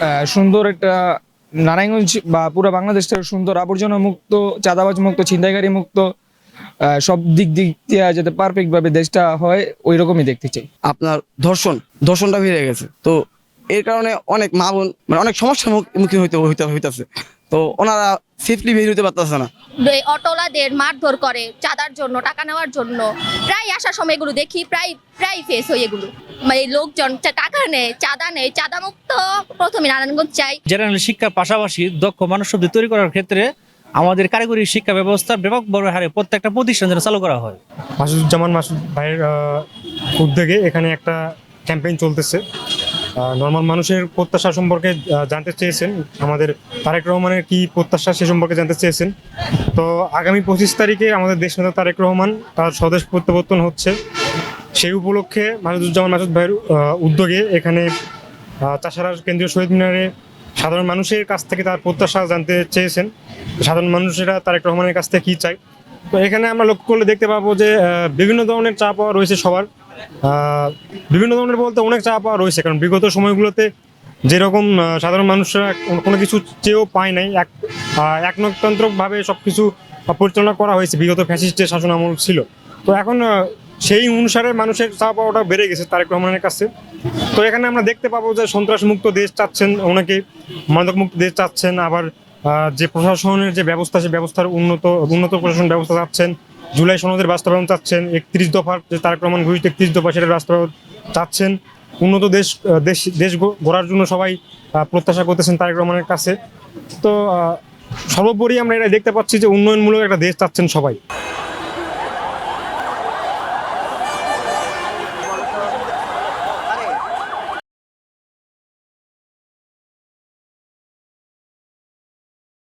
আহ, সুন্দর একটা নারায়ণগঞ্জ বা পুরো বাংলাদেশটা সুন্দর আবর্জনা মুক্ত চাঁদাবাজ মুক্ত ছিনতাইকারী মুক্ত আহ, সব দিক দিক দিয়ে যাতে পারফেক্ট ভাবে দেশটা হয় ওই রকমই দেখতে চাই। আপনার ধর্ষণ ধর্ষণটা বেড়ে গেছে। তো এর কারণে অনেক মা বোন মানে অনেক সমস্যার মুখ- মুখী হইতে হইতে হইতাছে। তো ওনারা সেফলি বের হতে পারতেছে না। এই অটোলাদের মারধর করে চাঁদার জন্য টাকা নেওয়ার জন্য। প্রায় আসার সময় এগুলো দেখি প্রায় প্রায় ফেস হয় এগুলো। মানে এই লোকজন টাকা নেয় চাঁদা নেয় চাঁদা মুক্ত প্রথমে নারায়ণগঞ্জ চাই জেনারেল শিক্ষার পাশাপাশি দক্ষ মানব শক্তি তৈরি করার ক্ষেত্রে আমাদের কারিগরি শিক্ষা ব্যবস্থার ব্যাপক বড় হারে প্রত্যেকটা প্রতিষ্ঠান যেন চালু করা হয়। মাসুদুজ্জামান মাসুদ ভাইয়ের উদ্যোগে এখানে একটা ক্যাম্পেইন চলতেছে। নর্মাল মানুষের প্রত্যাশা সম্পর্কে জানতে চেয়েছেন। আমাদের তারেক রহমানের কি প্রত্যাশা সে সম্পর্কে জানতে চেয়েছেন। তো আগামী পঁচিশ তারিখে আমাদের দেশ নেতা তারেক রহমান তার স্বদেশ প্রত্যাবর্তন হচ্ছে। সেই উপলক্ষে মাসুদুজ্জামান মাসুদ ভাইয়ের উদ্যোগে এখানে চাষারা কেন্দ্রীয় শহীদ মিনারে সাধারণ মানুষের কাছ থেকে তার প্রত্যাশা জানতে চেয়েছেন। সাধারণ মানুষেরা তারেক রহমানের কাছ থেকে কী চায়? তো এখানে আমরা লক্ষ্য করলে দেখতে পাবো যে বিভিন্ন ধরনের চা পাওয়া রয়েছে সবার। বিভিন্ন ধরনের বলতে অনেক চা পাওয়া রয়েছে কারণ বিগত সময়গুলোতে যেরকম সাধারণ মানুষরা কোনো- কিছু চেয়েও পায় নাই। এক আহ, একনায়কতান্ত্রিকভাবে সব কিছু পরিচালনা করা হয়েছে বিগত ফ্যাসিস্টের শাসন আমল ছিল। তো এখন সেই অনুসারে মানুষের চা পাওয়াটা বেড়ে গেছে তারেক রহমানের কাছে। তো এখানে আমরা দেখতে পাবো যে সন্ত্রাস মুক্ত দেশ চাচ্ছেন ওনাকে মাদক মুক্ত দেশ চাচ্ছেন আবার যে প্রশাসনের যে ব্যবস্থা সে ব্যবস্থার উন্নত উন্নত প্রশাসন ব্যবস্থা চাচ্ছেন জুলাই সনদের বাস্তবায়ন চাচ্ছেন, একত্রিশ দফার যে তারক রহমান ঘোষিত একত্রিশ দফা সেটার বাস্তবায়ন চাচ্ছেন। উন্নত দেশ দেশ দেশ গড়ার জন্য সবাই প্রত্যাশা করতেছেন তারেক রহমানের কাছে। তো সর্বোপরি আমরা এটা দেখতে পাচ্ছি যে উন্নয়নমূলক একটা দেশ চাচ্ছেন সবাই।